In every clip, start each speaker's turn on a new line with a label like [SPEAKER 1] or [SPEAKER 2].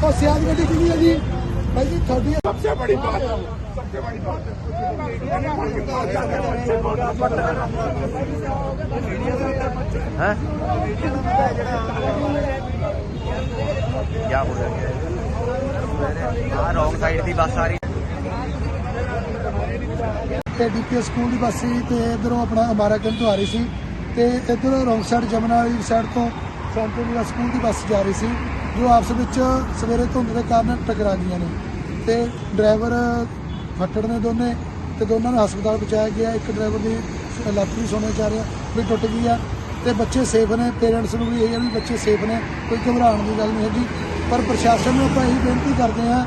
[SPEAKER 1] ਤੁਹਾਡੀ ਕਿਹਦੀ ਹੈ ਜੀ ਭਾਈ ਜੀ ਤੁਹਾਡੀ
[SPEAKER 2] सबसे बड़ी बात सबसे बड़ी बात
[SPEAKER 3] ਹੈ ਕੀ ਹੋ ਰਿਹਾ ਆ ਰੋਂਗ ਸਾਈਡ ਦੀ ਬੱਸ ਆ ਰਹੀ
[SPEAKER 1] ਤੇ ਡੀਪੀਐਸ ਸਕੂਲ ਦੀ ਬੱਸ ਸੀ ਤੇ ਇਧਰੋਂ ਆਪਣਾ ਅਮਾਰਾ ਕੰਨ ਤੋਂ ਆ ਰਹੀ ਸੀ ਤੇ ਇਧਰੋਂ ਰੌਂਗ ਸਾਈਡ ਜਮਨਾ ਵਾਲੀ ਸਾਈਡ ਤੋਂ ਸੈਂਟਰਲ ਸਕੂਲ ਦੀ ਬੱਸ ਜਾ ਰਹੀ ਸੀ ਜੋ ਆਪਸ ਵਿੱਚ ਸਵੇਰੇ ਧੁੰਦ ਦੇ ਕਾਰਨ ਟਕਰਾ ਗਈਆਂ ਨੇ ਤੇ ਡਰਾਈਵਰ ਫੱਟੜ ਨੇ ਦੋਨੇ ਤੇ ਦੋਨਾਂ ਨੂੰ ਹਸਪਤਾਲ ਪਹੁੰਚਾਇਆ ਗਿਆ। ਇੱਕ ਡਰਾਈਵਰ ਦੀ ਲੱਤ ਵੀ ਸੁਣਿਆ ਜਾ ਰਿਹਾ ਵੀ ਟੁੱਟ ਗਈ ਆ ਤੇ ਬੱਚੇ ਸੇਫ ਨੇ ਪੇਰੈਂਟਸ ਨੂੰ ਵੀ ਇਹ ਹੈ ਵੀ ਬੱਚੇ ਸੇਫ ਨੇ, ਕੋਈ ਘਬਰਾਉਣ ਦੀ ਗੱਲ ਨਹੀਂ ਹੈਗੀ। ਪਰ ਪ੍ਰਸ਼ਾਸਨ ਨੂੰ ਆਪਾਂ ਇਹੀ ਬੇਨਤੀ ਕਰਦੇ ਹਾਂ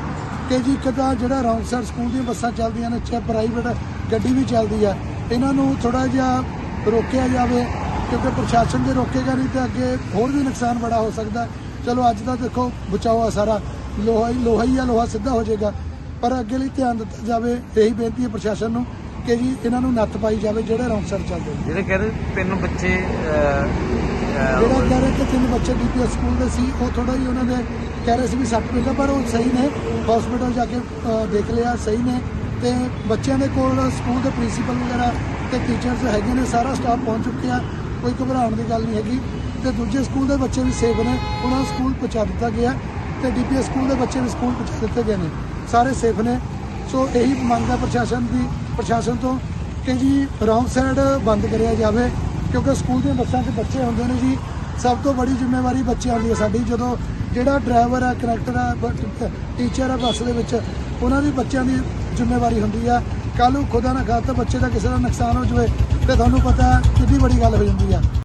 [SPEAKER 1] ਕਿ ਜੀ ਇੱਕ ਤਾਂ ਜਿਹੜਾ ਰੌਂਗ ਸਾਈਡ ਸਕੂਲ ਦੀਆਂ ਬੱਸਾਂ ਚੱਲਦੀਆਂ ਨੇ, ਚਾਹੇ ਪ੍ਰਾਈਵੇਟ ਗੱਡੀ ਵੀ ਚੱਲਦੀ ਆ, ਇਹਨਾਂ ਨੂੰ ਥੋੜਾ ਜਿਹਾ ਰੋਕਿਆ ਜਾਵੇ ਕਿਉਂਕਿ ਪ੍ਰਸ਼ਾਸਨ ਜੇ ਰੋਕੇਗਾ ਨਹੀਂ ਤਾਂ ਅੱਗੇ ਹੋਰ ਵੀ ਨੁਕਸਾਨ ਬੜਾ ਹੋ ਸਕਦਾ। ਚਲੋ ਅੱਜ ਦਾ ਦੇਖੋ ਬਚਾਓ ਆ ਸਾਰਾ। ਲੋਹਾ ਹੀ ਲੋਹਾ ਹੀ ਆ ਲੋਹਾ ਸਿੱਧਾ ਹੋ ਜਾਏਗਾ। ਪਰ ਅੱਗੇ ਲਈ ਧਿਆਨ ਦਿੱਤਾ ਜਾਵੇ ਇਹੀ ਬੇਨਤੀ ਹੈ ਪ੍ਰਸ਼ਾਸਨ ਨੂੰ ਕਿ ਜੀ ਇਹਨਾਂ ਨੂੰ ਨੱਥ ਪਾਈ ਜਾਵੇ ਜਿਹੜੇ ਸਾਈਡ ਚੱਲਦੇ ਨੇ
[SPEAKER 3] ਜਿਹੜੇ ਕਹਿੰਦੇ ਤਿੰਨ ਬੱਚੇ
[SPEAKER 1] ਜਿਹੜਾ ਕਹਿ ਰਹੇ ਕਿ ਤਿੰਨ ਬੱਚੇ ਡੀਪੀਐਸ ਸਕੂਲ ਦੇ ਸੀ ਉਹ ਥੋੜਾ ਹੀ ਉਹਨਾਂ ਦੇ ਕਹਿ ਰਹੇ ਸੀ ਵੀ ਸੱਟ ਪੇਗਾ ਪਰ ਉਹ ਸਹੀ ਨੇ। ਹਸਪੀਟਲ ਜਾ ਕੇ ਦੇਖ ਲਿਆ ਸਹੀ ਨੇ। ਤੇ ਬੱਚਿਆਂ ਦੇ ਕੋਲ ਸਕੂਲ ਦੇ ਪ੍ਰਿੰਸੀਪਲ ਵਗੈਰਾ ਤੇ ਟੀਚਰਸ ਹੈਗੇ ਨੇ ਸਾਰਾ ਸਟਾਫ ਪਹੁੰਚ ਚੁੱਕਿਆ ਕੋਈ ਘਬਰਾਉਣ ਦੀ ਗੱਲ ਨਹੀਂ ਹੈਗੀ। ਤੇ ਦੂਜੇ ਸਕੂਲ ਦੇ ਬੱਚੇ ਵੀ ਸੇਫ ਨੇ। ਉਹਨਾਂ ਨੂੰ ਸਕੂਲ ਪਹੁੰਚਾ ਦਿੱਤਾ ਗਿਆ ਤੇ ਡੀਪੀਐਸ ਸਕੂਲ ਦੇ ਬੱਚੇ ਵੀ ਸਕੂਲ ਪਹੁੰਚਾ ਦਿੱਤੇ ਗਏ ਨੇ। ਸਾਰੇ ਸੇਫ ਨੇ। ਸੋ ਇਹੀ ਮੰਗ ਹੈ ਪ੍ਰਸ਼ਾਸਨ ਦੀ। ਪ੍ਰਸ਼ਾਸਨ ਤੋਂ ਕਿ ਜੀ ਰੌਂਗ ਸਾਈਡ ਬੰਦ ਕਰਿਆ ਜਾਵੇ, ਕਿਉਂਕਿ ਸਕੂਲ ਦੀਆਂ ਬੱਸਾਂ 'ਚ ਬੱਚੇ ਹੁੰਦੇ ਨੇ ਜੀ। ਸਭ ਤੋਂ ਬੜੀ ਜ਼ਿੰਮੇਵਾਰੀ ਬੱਚਿਆਂ ਦੀ ਹੈ ਸਾਡੀ। ਜਦੋਂ ਜਿਹੜਾ ਡਰਾਈਵਰ ਹੈ ਕਨੈਕਟਰ ਹੈ ਟੀਚਰ ਹੈ ਬੱਸ ਦੇ ਵਿੱਚ, ਉਹਨਾਂ ਦੀ ਬੱਚਿਆਂ ਦੀ ਜ਼ਿੰਮੇਵਾਰੀ ਹੁੰਦੀ ਆ ਕੱਲ ਨੂੰ ਖੁਦਾ ਨਾ ਖਾਤਾ ਬੱਚੇ ਦਾ ਕਿਸੇ ਦਾ ਨੁਕਸਾਨ ਹੋ ਜਾਵੇ, ਤੇ ਤੁਹਾਨੂੰ ਪਤਾ ਕਿੰਨੀ ਬੜੀ ਗੱਲ ਹੋ ਜਾਂਦੀ ਆ